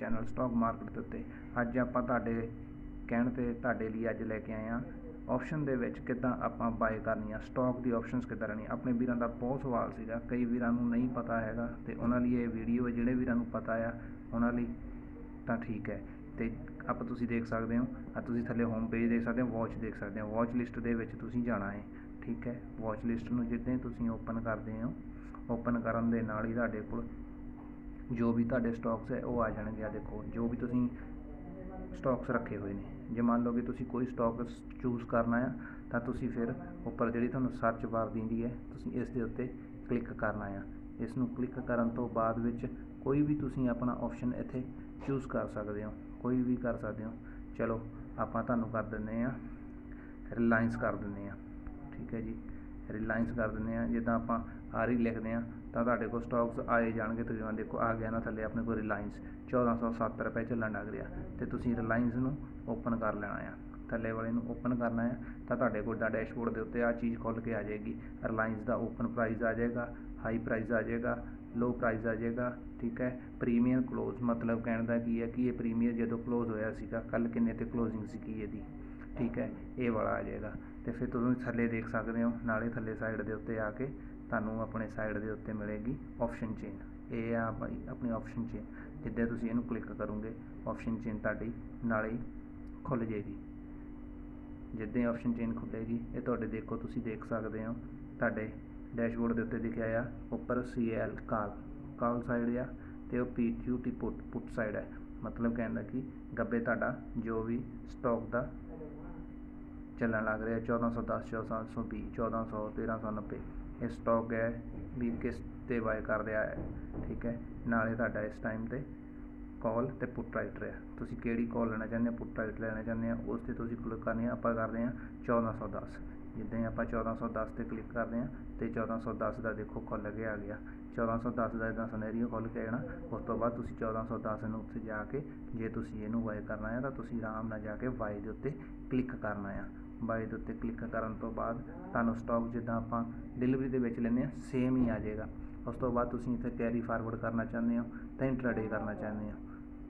Channel stock market ਦੇ ਉੱਤੇ। ਅੱਜ ਆਪਾਂ ਤੁਹਾਡੇ ਕਹਿਣ ਤੇ ਤੁਹਾਡੇ ਲਈ ਅੱਜ ਲੈ ਕੇ ਆਏ ਹਾਂ। ਆਪਸ਼ਨ ਦੇ ਵਿੱਚ ਕਿੱਦਾਂ ਆਪਾਂ ਬਾਏ ਕਰਨੀ ਆ ਸਟਾਕ ਦੀ ਆਪਸ਼ਨਸ ਕਿੱਦਾਂ ਲੈਣੀ ਆਪਣੇ ਵੀਰਾਂ ਦਾ ਬਹੁਤ ਸਵਾਲ ਸੀਗਾ। ਕਈ ਵੀਰਾਂ ਨੂੰ ਨਹੀਂ ਪਤਾ ਹੈਗਾ ਤੇ ਉਹਨਾਂ ਲਈ ਇਹ ਵੀਡੀਓ ਜਿਹੜੇ ਵੀਰਾਂ ਨੂੰ ਪਤਾ ਆ, ਉਹਨਾਂ ਲਈ ਤਾਂ ਠੀਕ ਹੈ। ਤੇ ਆਪਾਂ ਤੁਸੀਂ ਦੇਖ ਸਕਦੇ ਹੋ ਆ ਤੁਸੀਂ ਥੱਲੇ ਹੋਮ ਪੇਜ ਦੇਖ ਸਕਦੇ ਹੋ ਵਾਚ ਦੇਖ ਸਕਦੇ ਹੋ। ਵਾਚ ਲਿਸਟ ਦੇ ਵਿੱਚ ਤੁਸੀਂ ਜਾਣਾ ਹੈ, ਠੀਕ ਹੈ? ਵਾਚ ਲਿਸਟ ਨੂੰ ਜਿੱਦਾਂ ਹੀ ਤੁਸੀਂ ਓਪਨ ਕਰਦੇ ਹੋ ਓਪਨ ਕਰਨ ਦੇ ਨਾਲ ਹੀ ਤੁਹਾਡੇ ਕੋਲ ਜੋ ਵੀ ਤੁਹਾਡੇ ਸਟਾਕਸ ਹੈ, ਉਹ ਆ ਜਾਣਗੇ। ਆ ਦੇਖੋ, ਜੋ ਵੀ ਤੁਸੀਂ ਸਟਾਕਸ ਰੱਖੇ ਹੋਏ ਨੇ। ਜੇ ਮੰਨ ਲਓ ਕਿ ਤੁਸੀਂ ਕੋਈ ਸਟਾਕ ਚੂਜ਼ ਕਰਨਾ ਆ, ਤਾਂ ਤੁਸੀਂ ਫਿਰ ਉੱਪਰ ਜਿਹੜੀ ਤੁਹਾਨੂੰ ਸਰਚ ਬਾਰ ਦਿੰਦੀ ਹੈ, ਤੁਸੀਂ ਇਸ ਦੇ ਉੱਤੇ ਕਲਿੱਕ ਕਰਨਾ ਆ। ਇਸ ਨੂੰ ਕਲਿੱਕ ਕਰਨ ਤੋਂ ਬਾਅਦ ਵਿੱਚ ਕੋਈ ਵੀ ਤੁਸੀਂ ਆਪਣਾ ਆਪਸ਼ਨ ਇੱਥੇ ਚੂਜ਼ ਕਰ ਸਕਦੇ ਹੋ। ਕੋਈ ਵੀ ਕਰ ਸਕਦੇ ਹੋ। ਚਲੋ, ਆਪਾਂ ਤੁਹਾਨੂੰ ਕਰ ਦਿੰਦੇ ਆ ਰਿਲਾਇੰਸ ਕਰ ਦਿੰਦੇ ਆ ਠੀਕ ਹੈ ਜੀ। ਰਿਲਾਇੰਸ ਕਰ ਦਿੰਦੇ ਆ ਜਿੱਦਾਂ ਆਪਾਂ ਆਰ ਹੀ ਲਿਖਦੇ ਆ ਤਾਂ ਤੁਹਾਡੇ ਕੋਲ ਸਟਾਕਸ ਆਏ ਜਾਣਗੇ ਤਕਰੀਬਨ ਦੇਖੋ ਆ ਗਿਆ ਨਾ ਥੱਲੇ ਆਪਣੇ ਕੋਲ ਰਿਲਾਇੰਸ 1470 ਰੁਪਏ ਚੱਲਣ ਲੱਗ ਰਿਹਾ, ਤੇ ਤੁਸੀਂ ਰਿਲਾਇੰਸ ਨੂੰ ਓਪਨ ਕਰ ਲੈਣਾ ਆ, ਥੱਲੇ ਵਾਲੇ ਨੂੰ ਓਪਨ ਕਰਨਾ ਹੈ ਤਾਂ ਤੁਹਾਡੇ ਕੋਲ ਦਾ ਡੈਸ਼ਬੋਰਡ ਦੇ ਉੱਤੇ ਆ ਚੀਜ਼ ਖੁੱਲ ਕੇ ਆ ਜਾਏਗੀ, ਰਿਲਾਇੰਸ ਦਾ ਓਪਨ ਪ੍ਰਾਈਸ ਆ ਜਾਏਗਾ ਹਾਈ ਪ੍ਰਾਈਸ ਆ ਜਾਏਗਾ ਲੋ ਪ੍ਰਾਈਸ ਆ ਜਾਏਗਾ, ਠੀਕ ਹੈ ਪ੍ਰੀਮੀਅਰ ਕਲੋਜ਼ ਮਤਲਬ ਕਹਿਣ ਦਾ ਕੀ ਹੈ ਕਿ ਇਹ ਪ੍ਰੀਮੀਅਰ ਜਦੋਂ ਕਲੋਜ਼ ਹੋਇਆ ਸੀਗਾ ਕੱਲ ਕਿੰਨੇ ਤੇ ਕਲੋਜ਼ਿੰਗ ਸੀਗੀ ਇਹਦੀ, ਠੀਕ ਹੈ, ਇਹ ਵਾਲਾ ਆ ਜਾਏਗਾ ਤੇ ਫਿਰ ਤੁਸੀਂ ਥੱਲੇ ਦੇਖ ਸਕਦੇ ਹੋ, ਨਾਲੇ ਥੱਲੇ ਸਾਈਡ ਦੇ ਉੱਤੇ ਆ ਕੇ ਤੁਹਾਨੂੰ ਆਪਣੇ ਸਾਈਡ ਦੇ ਉੱਤੇ ਮਿਲੇਗੀ ਆਪਸ਼ਨ ਚੇਨ ਇਹ ਆ ਭਾਈ ਆਪਣੀ ਆਪਸ਼ਨ ਚੇਨ ਜਿੱਦਾਂ ਤੁਸੀਂ ਇਹਨੂੰ ਕਲਿੱਕ ਕਰੋਗੇ ਆਪਸ਼ਨ ਚੇਨ ਤੁਹਾਡੀ ਨਾਲੇ ਖੁੱਲ ਜਾਏਗੀ। ਜਿੱਦਾਂ ਆਪਸ਼ਨ ਚੇਨ ਖੁੱਲੇਗੀ ਇਹ ਤੁਹਾਡੇ ਦੇਖੋ ਤੁਸੀਂ ਦੇਖ ਸਕਦੇ ਹੋ, ਤੁਹਾਡੇ ਡੈਸ਼ਬੋਰਡ ਦੇ ਉੱਤੇ ਲਿਖਿਆ ਆ, ਉੱਪਰ ਸੀਐਲ ਕਾਲ। ਕਾਲ ਸਾਈਡ ਆ ਤੇ ਉਹ ਪੀਟੀਯੂਟੀ ਪੁੱਟ ਪੁੱਟ ਸਾਈਡ ਹੈ ਮਤਲਬ ਕਹਿੰਦਾ ਕਿ, ਗੱਬੇ ਤੁਹਾਡਾ ਜੋ ਵੀ ਸਟਾਕ ਦਾ ਚੱਲਣ ਲੱਗ ਰਿਹਾ 1410 1420 1400 1390 ਇਹ ਸਟਾਕ ਹੈ ਵੀ ਕਿਸ ਤੇ ਬਾਏ ਕਰ ਰਿਹਾ ਹੈ, ਠੀਕ ਹੈ? ਨਾਲੇ ਤੁਹਾਡਾ ਇਸ ਟਾਈਮ ਤੇ ਕਾਲ ਤੇ ਪੁੱਟ ਰਾਈਟ ਰਿਹਾ। ਤੁਸੀਂ ਕਿਹੜੀ ਕਾਲ ਲੈਣਾ ਚਾਹੁੰਦੇ ਹੋ? ਪੁੱਟ ਰਾਈਟ ਲੈਣਾ ਚਾਹੁੰਦੇ ਹੋ? ਉਸ ਤੇ ਤੁਸੀਂ ਕਲਿੱਕ ਕਰਨੀ ਆ ਆਪਾਂ ਕਰਦੇ ਆ 1410 ਜਿੱਦਾਂ ਹੀ ਆਪਾਂ 1410 ਤੇ ਕਲਿੱਕ ਕਰਦੇ ਆ ਤੇ 1410 ਦਾ ਦੇਖੋ ਖੁੱਲ ਕੇ ਆ ਗਿਆ। 1410 ਦਾ ਇਦਾਂ ਸੁਨਹਿਰੀ ਖੁੱਲ ਕੇ ਆਣਾ ਉਸ ਤੋਂ ਬਾਅਦ ਤੁਸੀਂ 1410 ਨੂੰ ਉੱਥੇ ਜਾ ਕੇ, ਜੇ ਤੁਸੀਂ ਇਹਨੂੰ ਬਾਏ ਕਰਨਾ ਹੈ ਤਾਂ ਤੁਸੀਂ ਆਰਾਮ ਨਾਲ ਜਾ ਕੇ ਬਾਏ ਦੇ ਉੱਤੇ ਕਲਿੱਕ ਕਰਨਾ ਆ ਬਾਏ ਦੇ ਉੱਤੇ ਕਲਿੱਕ ਕਰਨ ਤੋਂ ਬਾਅਦ ਤੁਹਾਨੂੰ ਸਟਾਕ ਜਿੱਦਾਂ ਆਪਾਂ ਡਿਲੀਵਰੀ ਦੇ ਵਿੱਚ ਲੈਂਦੇ ਆ ਸੇਮ ਹੀ ਆ ਜਾਏਗਾ। ਉਸ ਤੋਂ ਬਾਅਦ ਤੁਸੀਂ ਇੱਥੇ ਕੈਰੀ ਫਾਰਵਰਡ ਕਰਨਾ ਚਾਹੁੰਦੇ ਹੋ ਤਾਂ ਇੰਟਰਾਡੇ ਕਰਨਾ ਚਾਹੁੰਦੇ ਹੋ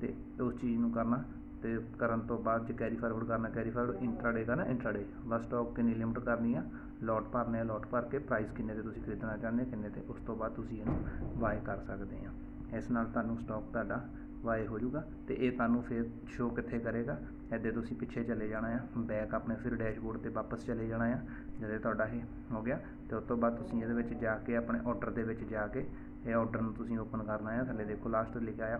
ਤੇ ਉਸ ਚੀਜ਼ ਨੂੰ ਕਰਨਾ ਤੇ ਕਰਨ ਤੋਂ ਬਾਅਦ ਜੇ ਕੈਰੀ ਫਾਰਵਰਡ ਕਰਨਾ ਕੈਰੀ ਫਾਰਵਰਡ ਇੰਟਰਾਡੇ ਕਰਨਾ ਇੰਟਰਾਡੇ ਬਸ ਸਟਾਕ ਕਿੰਨੀ ਲਿਮਟ ਕਰਨੀ ਆ? ਲੋਟ ਭਰਨੇ ਆ ਲੋਟ ਭਰ ਕੇ ਪ੍ਰਾਈਸ ਕਿੰਨੇ ਤੇ ਤੁਸੀਂ ਖਰੀਦਣਾ ਚਾਹੁੰਦੇ ਕਿੰਨੇ ਤੇ ਉਸ ਤੋਂ ਬਾਅਦ ਤੁਸੀਂ ਇਹਨੂੰ ਬਾਏ ਕਰ ਸਕਦੇ ਆ ਇਸ ਨਾਲ ਤੁਹਾਨੂੰ ਸਟਾਕ ਤੁਹਾਡਾ ਬਾਏ ਹੋ ਜਾਊਗਾ ਤੇ ਇਹ ਤੁਹਾਨੂੰ ਫਿਰ ਸ਼ੋ ਕਿੱਥੇ ਕਰੇਗਾ? ਇੱਦੇ ਤੁਸੀਂ ਪਿੱਛੇ ਚਲੇ ਜਾਣਾ ਆ ਬੈਕ ਆਪਣੇ ਫਿਰ ਡੈਸ਼ਬੋਰਡ ਤੇ ਵਾਪਸ ਚਲੇ ਜਾਣਾ ਆ, ਜਦੋਂ ਤੁਹਾਡਾ ਇਹ ਹੋ ਗਿਆ। ਤੇ ਉਸ ਤੋਂ ਬਾਅਦ ਤੁਸੀਂ ਇਹਦੇ ਵਿੱਚ ਜਾ ਕੇ ਆਪਣੇ ਆਰਡਰ ਦੇ ਵਿੱਚ ਜਾ ਕੇ ਇਹ ਆਰਡਰ ਨੂੰ ਤੁਸੀਂ ਓਪਨ ਕਰਨਾ ਆ, ਥੱਲੇ ਦੇਖੋ ਲਾਸਟ ਲਿਖਿਆ ਆ